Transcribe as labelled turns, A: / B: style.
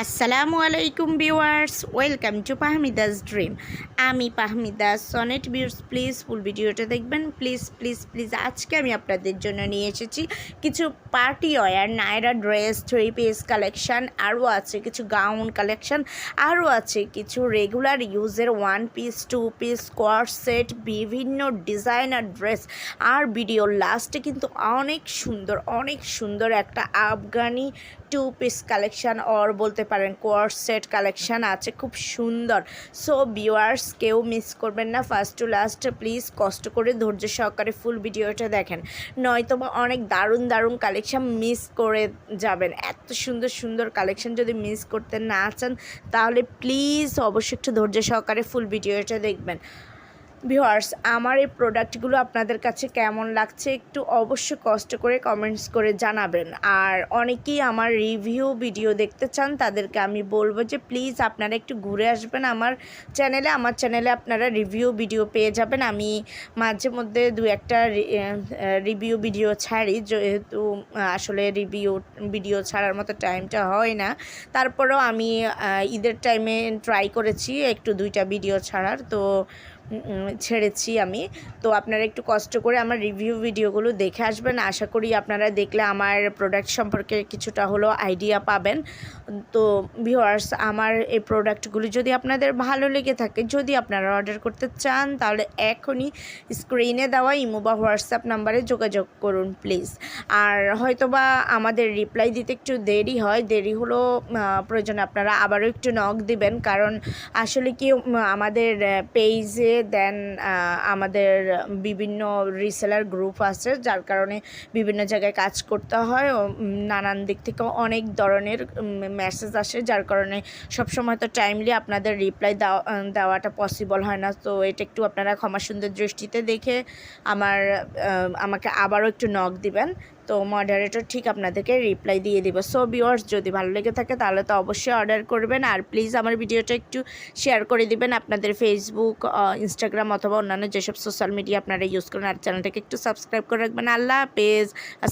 A: আসসালামু আলাইকুম viewers, welcome to পাহমিদাস dream. আমি পাহমিদাস সনেট ভিউর্স প্লিজ ফুল ভিডিওটা দেখবেন। প্লিজ প্লিজ প্লিজ, আজকে আমি আপনাদের জন্য নিয়ে এসেছি কিছু party wear Nayra dress, three piece collection, আরও আছে কিছু গাউন কালেকশান, আরও আছে কিছু রেগুলার ইউজের ওয়ান পিস, টু পিস কোয়ার সেট, বিভিন্ন ডিজাইনার ড্রেস। আর ভিডিও লাস্টে কিন্তু অনেক সুন্দর অনেক সুন্দর একটা Afghani two piece collection, or বলতে পারেন। কোয়ার্স সেট কালেকশান আছে, খুব সুন্দর। সো ভিউয়ার্স কেউ মিস করবেন না। ফার্স্ট টু লাস্ট প্লিজ কষ্ট করে ধৈর্য সহকারে ফুল ভিডিওটা দেখেন। নয়তো বা অনেক দারুণ দারুণ কালেকশান মিস করে যাবেন। এত সুন্দর সুন্দর কালেকশান যদি মিস করতে না চান, তাহলে প্লিজ অবশ্যই একটু ধৈর্য সহকারে ফুল ভিডিওটা দেখবেন। ভিউয়ার্স, আমার এই প্রোডাক্টগুলো আপনাদের কাছে কেমন লাগছে একটু অবশ্য কষ্ট করে কমেন্টস করে জানাবেন। আর অনেকেই আমার রিভিউ ভিডিও দেখতে চান, তাদেরকে আমি বলব যে প্লিজ আপনারা একটু ঘুরে আসবেন আমার চ্যানেলে। আমার চ্যানেলে আপনারা রিভিউ ভিডিও পেয়ে যাবেন। আমি মাঝে মধ্যে দু একটা রিভিউ ভিডিও ছাড়ি, যেহেতু আসলে রিভিউ ভিডিও ছাড়ার মতো টাইমটা হয় না। তারপরেও আমি ঈদের টাইমে ট্রাই করেছি একটু দুইটা ভিডিও ছাড়ার। তো ছেড়েছি আমি। তো আপনারা একটু কষ্ট করে আমার রিভিউ ভিডিওগুলো দেখে আসবেন। আশা করি আপনারা দেখলে আমার প্রোডাক্ট সম্পর্কে কিছুটা হলেও আইডিয়া পাবেন। তো ভিউয়ার্স আমার এই প্রোডাক্টগুলি যদি আপনাদের ভালো লেগে থাকে, যদি আপনারা অর্ডার করতে চান, তাহলে এখনই স্ক্রিনে দেওয়া ইমো বা হোয়াটসঅ্যাপ নাম্বারে যোগাযোগ করুন প্লিজ আর হয়তোবা আমাদের রিপ্লাই দিতে একটু দেরি হয়, দেরি হলো প্রয়োজন আপনারা আবারও একটু নক দিবেন। কারণ আসলে কি আমাদের পেজে দেন আমাদের বিভিন্ন রিসেলার গ্রুপ আছে, যার কারণে বিভিন্ন জায়গায় কাজ করতে হয়। নানান দিক থেকে অনেক ধরনের মেসেজ আসে, যার কারণে সবসময় তো টাইমলি আপনাদের রিপ্লাই দেওয়া, দেওয়াটা পসিবল হয় না। তো এটা একটু আপনারা ক্ষমা সুন্দর দৃষ্টিতে দেখে আমার আমাকে আবারও একটু নক দিবেন। তো মডারেটর ঠিক আপনাদেরকে রিপ্লাই দিয়ে দিব। সো ভিওয়ার্স যদি ভালো লেগে থাকে, তাহলে তো অবশ্যই অর্ডার করবেন। আর প্লিজ আমার ভিডিওটা একটু শেয়ার করে দিবেন আপনাদের ফেসবুক ইনস্টাগ্রাম অথবা অন্যান্য যেসব সোশ্যাল মিডিয়া আপনারা ইউজ করেন। আর চ্যানেলটাকে একটু সাবস্ক্রাইব করে রাখবেন। আল্লাহ হাফেজ।